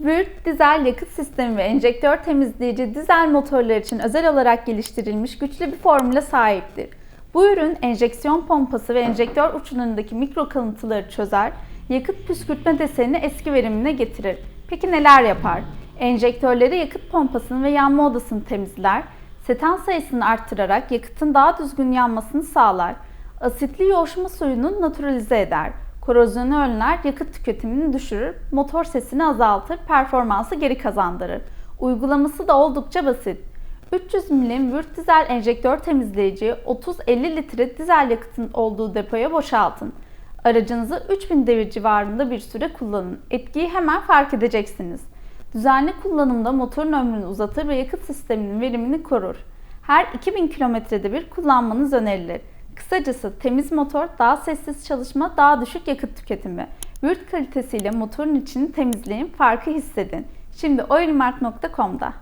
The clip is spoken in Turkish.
Würth dizel yakıt sistemi ve enjektör temizleyici dizel motorlar için özel olarak geliştirilmiş güçlü bir formüle sahiptir. Bu ürün enjeksiyon pompası ve enjektör uçlarındaki mikro kalıntıları çözer, yakıt püskürtme desenini eski verimine getirir. Peki neler yapar? Enjektörleri yakıt pompasını ve yanma odasını temizler, setan sayısını arttırarak yakıtın daha düzgün yanmasını sağlar, asitli yoğuşma suyunu naturalize eder, korozyonu önler, yakıt tüketimini düşürür, motor sesini azaltır, performansı geri kazandırır. Uygulaması da oldukça basit. 300 milim Würth dizel enjektör temizleyici 30-50 litre dizel yakıtın olduğu depoya boşaltın. Aracınızı 3000 devir civarında bir süre kullanın. Etkiyi hemen fark edeceksiniz. Düzenli kullanımda motorun ömrünü uzatır ve yakıt sisteminin verimini korur. Her 2000 kilometrede bir kullanmanız önerilir. Kısacası temiz motor, daha sessiz çalışma, daha düşük yakıt tüketimi. Würth kalitesiyle motorun içini temizleyin, farkı hissedin. Şimdi oilmark.com'da.